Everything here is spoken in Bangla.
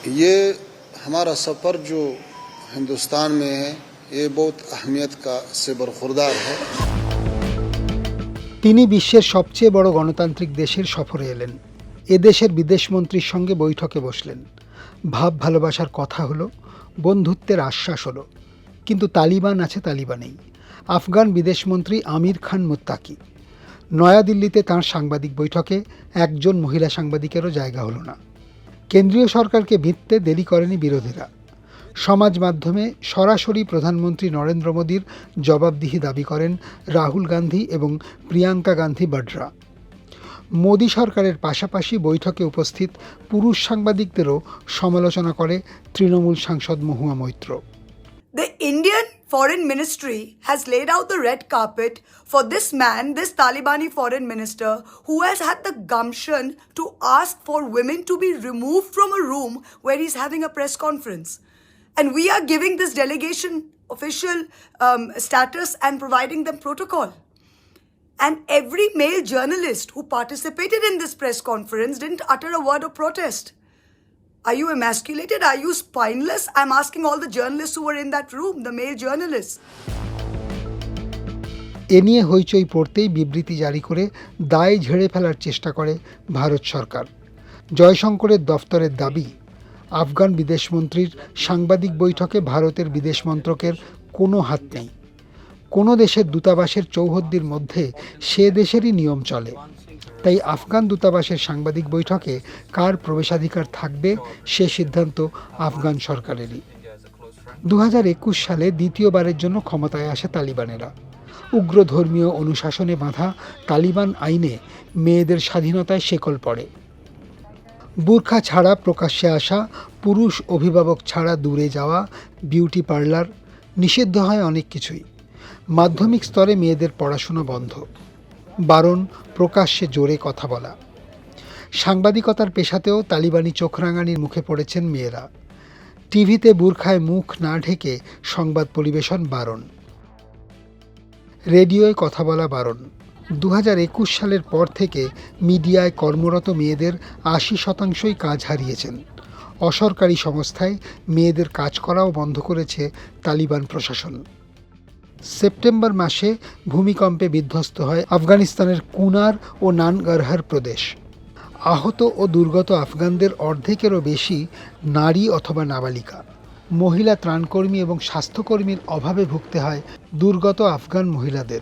ये हमारा सफ़र जो हिंदुस्तान में है ये बहुत अहमियत का से बरखुरदार है তিনি বিশ্বের সবচেয়ে বড় গণতান্ত্রিক দেশের সফরে এলেন এ দেশের বিদেশমন্ত্রীর সঙ্গে বৈঠকে বসলেন ভাব ভালোবাসার কথা হলো বন্ধুত্বের আশ্বাস হলো কিন্তু তালিবান আছে তালিবানেই আফগান বিদেশমন্ত্রী আমির খান মুত্তাকি নয়াদিল্লিতে তাঁর সাংবাদিক বৈঠকে একজন মহিলা সাংবাদিকেরও জায়গা হলো না কেন্দ্রীয় সরকারকে ভিত্তে দেরি করেনি বিরোধীরা। সমাজ মাধ্যমে সরাসরি প্রধানমন্ত্রী নরেন্দ্র মোদীর জবাবদিহি দাবি করেন রাহুল গান্ধী এবং প্রিয়াঙ্কা গান্ধী বাড্রা। মোদী সরকারের পাশাপাশি বৈঠকে উপস্থিত পুরুষ সাংবাদিকদেরও সমালোচনা করে তৃণমূল সাংসদ Mahua Moitra. The Indian Foreign Ministry has laid out the red carpet for this man, this Talibani foreign minister, who has had the gumption to ask for women to be removed from a room where he's having a press conference. And we are giving this delegation official um, status and providing them protocol. And every male journalist who participated in this press conference didn't utter a word of protest. Are you emasculated? Are you spineless? I'm asking all the journalists who were in that room, the male journalists. এ নিয়ে হইচই পড়তেই বিবৃতি জারি করে দায় ঝেড়ে ফেলার চেষ্টা করে ভারত সরকার জয়শঙ্করের দফতরের দাবি আফগান বিদেশমন্ত্রীর সাংবাদিক বৈঠকে ভারতের বিদেশ মন্ত্রকের কোনো হাত নেই কোনো দেশের দূতাবাসের চৌহদ্দির মধ্যে সে দেশেরই নিয়ম চলে তাই আফগান দূতাবাসের সাংবাদিক বৈঠকে কার প্রবেশাধিকার থাকবে সে সিদ্ধান্ত আফগান সরকারেরই। দু সালে দ্বিতীয়বারের জন্য ক্ষমতায় আসে তালিবানেরা। উগ্র ধর্মীয় অনুশাসনে বাঁধা তালিবান আইনে মেয়েদের স্বাধীনতায় শেকল পড়ে। বুরখা ছাড়া প্রকাশ্যে আসা পুরুষ অভিভাবক ছাড়া দূরে যাওয়া, বিউটি পার্লার, নিষিদ্ধ হয় অনেক কিছুই। মাধ্যমিক স্তরে মেয়েদের পড়াশোনা বন্ধ। বারণ প্রকাশ্যে জোরে কথা বলা। সাংবাদিকতার পেশাতেও তালিবানি চোখরাঙানির মুখে পড়েছেন মেয়েরা। টিভিতে বুরখায় মুখ না ঢেকে সংবাদ পরিবেশন বারণ। রেডিওয় কথা বলা বারণ। দু একুশ সালের পর থেকে মিডিয়ায় কর্মরত মেয়েদের আশি শতাংশই কাজ হারিয়েছেন। অসরকারি সংস্থায় মেয়েদের কাজ করাও বন্ধ করেছে তালিবান প্রশাসন। সেপ্টেম্বর মাসে ভূমিকম্পে বিধ্বস্ত হয় আফগানিস্তানের কুনার ও নানগারহার প্রদেশ। আহত ও দুর্গত আফগানদের অর্ধেকেরও বেশি নারী অথবা নাবালিকা। মহিলা ত্রাণকর্মী এবং স্বাস্থ্যকর্মীর অভাবে ভুগতে হয় দুর্গত আফগান মহিলাদের।